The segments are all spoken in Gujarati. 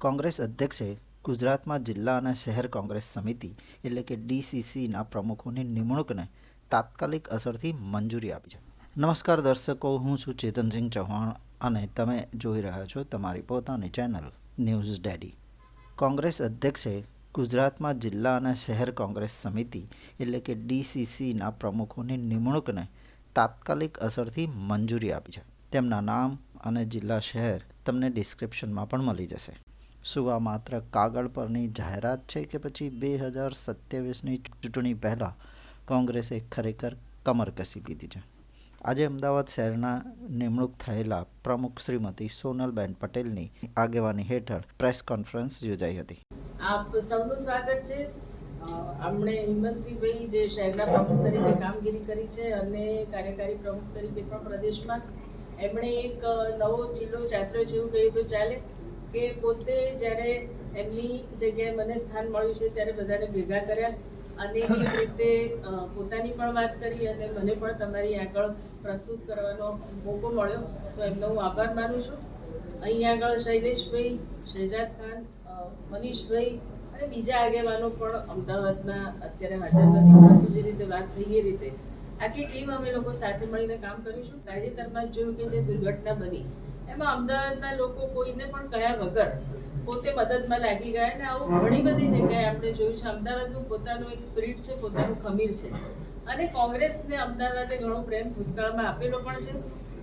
કોંગ્રેસ અધ્યક્ષે ગુજરાતમાં જિલ્લા અને શહેર કોંગ્રેસ સમિતિ, એટલે કે ડીસીસીના પ્રમુખોની નિમણૂકને તાત્કાલિક અસરથી મંજૂરી આપી છે. નમસ્કાર દર્શકો, હું છું ચેતનસિંહ ચૌહાણ અને તમે જોઈ રહ્યા છો તમારી પોતાની ચેનલ ન્યૂઝ ડેડી. કોંગ્રેસ અધ્યક્ષે ગુજરાતમાં જિલ્લા અને શહેર કોંગ્રેસ સમિતિ, એટલે કે ડીસીસીના પ્રમુખોની નિમણૂકને તાત્કાલિક અસરથી મંજૂરી આપી છે. તેમના નામ અને જિલ્લા શહેર તમને ડિસ્ક્રિપ્શનમાં પણ મળી જશે. શું આ માત્ર કાગળ પરની જાહેરાત છે કે પછી બે હજાર સત્યાવીસની ચૂંટણી પહેલાં કોંગ્રેસે ખરેખર કમર કસી દીધી છે. આજે અમદાવાદ શહેરના નિમણૂક થયેલા પ્રમુખ શ્રીમતી સોનલબેન પટેલની આગેવાની હેઠળ પ્રેસ કોન્ફરન્સ યોજાઈ હતી. આપ સૌનું સ્વાગત છે. અ, હિમંતસિંહભાઈ જે શહેરના પ્રમુખ તરીકે કામગીરી કરી છે અને કાર્યકારી પ્રમુખ તરીકે પણ પ્રદેશમાં એમણે એક નવો જિલ્લો ચાત્ર્યો છે એવું કહ્યું તો ચાલે. કે પોતે જ્યારે એમની જગ્યાએ મને સ્થાન મળ્યું છે ત્યારે બધાને ભેગા કર્યા અને એ રીતે પોતાની પણ વાત કરી અને મને પણ તમારી આગળ પ્રસ્તુત કરવાનો મોકો મળ્યો. તો એમનો હું આભાર માનું છું. અહીં આગળ શૈલેષભાઈ, શહેજાદ ખાન મનીષભાઈ અને બીજા આગેવાનો પણ અમદાવાદમાં અત્યારે હાજર નથી. પરંતુ જે રીતે વાત થઈ એ રીતે. આખી ટીમ અમે લોકો સાથે મળીને કામ કરીશું. તાજેતરમાં જોયું કે જે દુર્ઘટના બની એમાં અમદાવાદના લોકો કોઈને પણ કયા વગર પોતે મદદમાં લાગી ગયા અને આવું ઘણી બધી જગ્યાએ આપણે જોયું છે. અમદાવાદનું પોતાનું એક સ્પિરિટ છે પોતાનું ખમીર છે. અને કોંગ્રેસને અમદાવાદે ઘણો પ્રેમ ભૂતકાળમાં આપેલો પણ છે.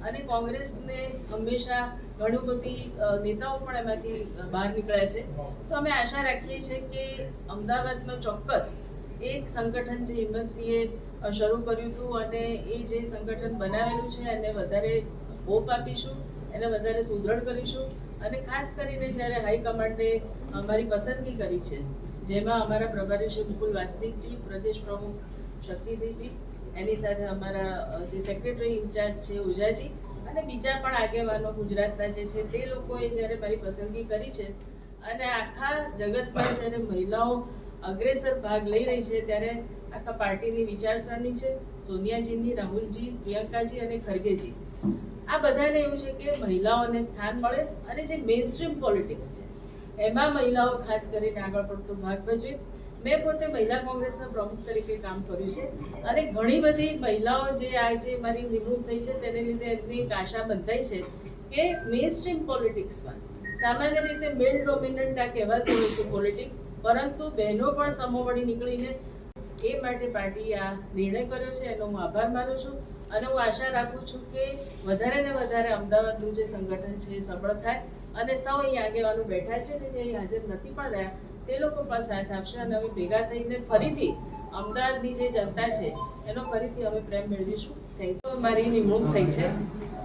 અને કોંગ્રેસને હંમેશા ઘણી બધી નેતાઓ પણ એમાંથી બહાર નીકળ્યા છે. તો અમે આશા રાખીએ છીએ કે અમદાવાદમાં ચોક્કસ એક સંગઠન જે હિંમતસિંહે શરૂ કર્યું હતું અને એ જે સંગઠન બનાવેલું છે એને વધારે હોપ આપીશું. એને વધારે સુદૃઢ કરીશું. અને ખાસ કરીને જ્યારે હાઈકમાન્ડે અમારી પસંદગી કરી છે, જેમાં અમારા પ્રભારી શ્રી મુકુલ વાસ્તિકજી, પ્રદેશ પ્રમુખ શક્તિસિંહજી, એની સાથે અમારા જે સેક્રેટરી ઇન્ચાર્જ છે ઉજાજી, અને બીજા પણ આગેવાનો ગુજરાતના જે છે, તે લોકોએ જ્યારે મારી પસંદગી કરી છે, અને આખા જગતમાં જ્યારે મહિલાઓ અગ્રેસર ભાગ લઈ રહી છે, ત્યારે આખા પાર્ટીની વિચારસરણી છે, સોનિયાજીની, રાહુલજી, પ્રિયંકાજી અને ખરગેજી. આ બધાને એવું છે કે મહિલાઓને સ્થાન મળે અને જે મેઇન સ્ટ્રીમ પોલિટિક્સ છે, એમાં મહિલાઓ ખાસ કરીને આગળ પડતો ભાગ ભજવે. મેં પોતે મહિલા કોંગ્રેસના પ્રમુખ તરીકે કામ કર્યું છે અને ઘણી બધી મહિલાઓ જે આજે મારી નિમણૂક થઈ છે તેને લીધે એમની આશા બંધાઈ છે કે મેઇન સ્ટ્રીમ પોલિટિક્સમાં સામાન્ય રીતે મેલ ડોમિનન્ટ આ કહેવાતું હોય છે પોલિટિક્સ પરંતુ બહેનો પણ સમોવડી નીકળીને એ માટે પાર્ટીએ આ નિર્ણય કર્યો છે, એનો હું આભાર માનું છું અને હું આશા રાખું છું કે વધારે ને વધારે અમદાવાદનું જે સંગઠન છે એ સફળ થાય અને સૌ અહીં આગેવાનો બેઠા છે ને જે અહીં હાજર નથી પણ રહ્યા, તે લોકો પણ સાથ આપશે અને અમે ભેગા થઈને ફરીથી અમદાવાદની જે જનતા છે, એનો ફરીથી અમે પ્રેમ મેળવીશું. થેન્ક યુ મારી નિમણૂક થઈ છે.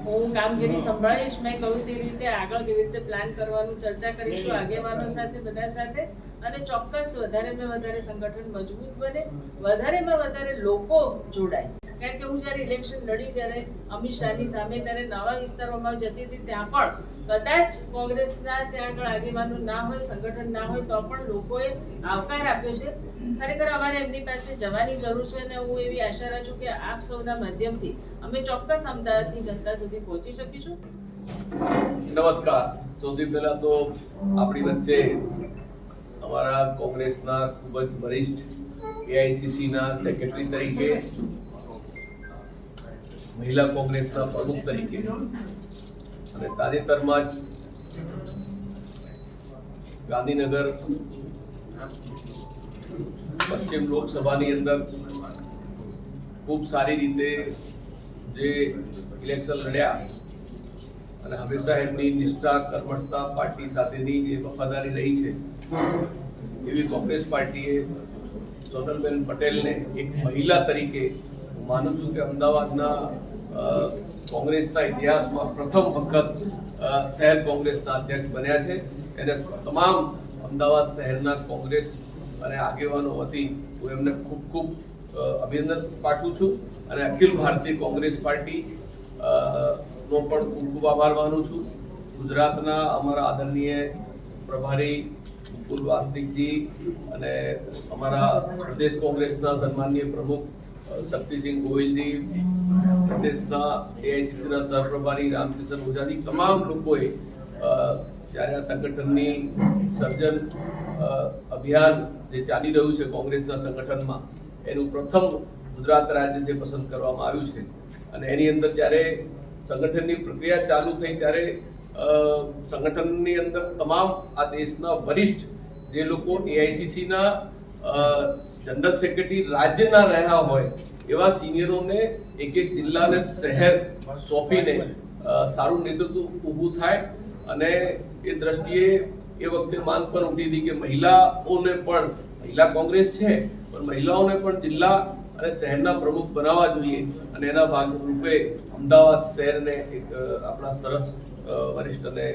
હું કામગીરી સંભાળીશ મેં કહ્યું તે રીતે આગળ કેવી રીતે પ્લાન કરવાનું ચર્ચા કરીશું આગેવાનો સાથે બધા સાથે. અને ચોક્કસ વધારેમાં વધારે સંગઠન મજબૂત બને વધારેમાં વધારે લોકો જોડાય. કારણ કે હું જ્યારે ઇલેક્શન લડી જ્યારે અમિત શાહની સામે ત્યારે નવા વિસ્તારોમાં જતી હતી, ત્યાં પણ કદાચ કોંગ્રેસના ત્યાં આગળ આગેવાનો ના હોય, સંગઠન ના હોય, તો પણ લોકોએ આવકાર આપ્યો છે. ખરેખર અમારે એમની પાસે જવાની જરૂર છે અને હું એવી આશા રાખું કે આપ સૌના માધ્યમથી અમે ચોક્કસ અમદાવાદની જનતા સુધી પહોંચી શકીશું. નમસ્કાર. સૌથી પહેલા તો આપણી વચ્ચે અમારા કોંગ્રેસના ખૂબ જ વરિષ્ઠ એઆઈસીસીના સેક્રેટરી તરીકે મહિલા કોંગ્રેસના પ્રમુખ તરીકે. અને તાજેતરમાં જ ગાંધીનગર પશ્ચિમ લોકસભાની અંદર ખૂબ સારી રીતે જે ઇલેક્શન લડ્યા અને હંમેશા એમની નિષ્ઠા, કર્મઠતા પાર્ટી સાથેની જે વફાદારી રહી છે, એવી કોંગ્રેસ પાર્ટીએ સોનલબેન પટેલને એક મહિલા તરીકે માનું છું કે અમદાવાદના કોંગ્રેસના ઇતિહાસમાં પ્રથમ વખત શહેર કોંગ્રેસના અધ્યક્ષ બન્યા છે. એને તમામ અમદાવાદ શહેરના કોંગ્રેસ અને આગેવાનો વતી હું એમને ખૂબ ખૂબ અભિનંદન પાઠવું છું અને અખિલ ભારતીય કોંગ્રેસ પાર્ટી નો પણ ખૂબ ખૂબ આભાર માનું છું. ગુજરાતના અમારા આદરણીય પ્રભારી મુકુલ વાસ્તિકજી અને અમારા પ્રદેશ કોંગ્રેસના સન્માનીય પ્રમુખ શક્તિસિંહ ગોહિલજી પ્રદેશના એઆઈસીસીના સહપ્રભારી રામકિશન ઓઝાજી તમામ લોકોએ જ્યારે આ સંગઠનની સર્જન અભિયાન જે ચાલી રહ્યું છે કોંગ્રેસના સંગઠનમાં, એનું પ્રથમ ગુજરાત રાજ્ય જે પસંદ કરવામાં આવ્યું છે. અને એની અંદર જ્યારે સંગઠનની પ્રક્રિયા ચાલુ થઈ ત્યારે સંગઠનની અંદર તમામ આ દેશના વરિષ્ઠ જે લોકો એઆઈસીસીના જનરલ સેક્રેટરી રાજ્યના રહ્યા હોય, એવા સિનિયરોને એક એક જિલ્લા અને શહેર સોંપીને સારું નેતૃત્વ ઊભું થાય અને એ દ્રષ્ટિએ એ વખતે માંગ પણ ઉઠી હતી કે મહિલાઓને પણ, મહિલા કોંગ્રેસ છે, પણ મહિલાઓને પણ જિલ્લા અને શહેરના પ્રમુખ બનાવવા જોઈએ અને એના ભાગરૂપે અમદાવાદ શહેરને એક આપણા સરસ વરિષ્ઠને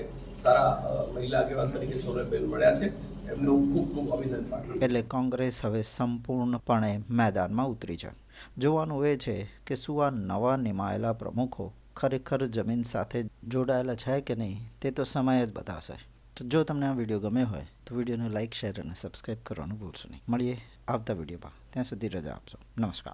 સારા મહિલા આગેવાન તરીકે સૌરભબેન મળ્યા છે. એમને ખૂબ ખૂબ અભિનંદન પાઠવું એટલે કોંગ્રેસ હવે સંપૂર્ણપણે મેદાનમાં ઉતરી છે. જોવાનું એ છે કે શું આ નવા નિમાયેલા પ્રમુખો ખરેખર જમીન સાથે જોડાયેલા છે કે નહીં, તે તો સમય જ બતાવશે. તો જો તમને આ વીડિયો ગમ્યો હોય, તો વિડીયોને લાઇક શેર અને સબસ્ક્રાઈબ કરવાનું ભૂલશો નહીં. મળીએ આવતા વિડીયોમાં. ત્યાં સુધી રજા આપશો. નમસ્કાર.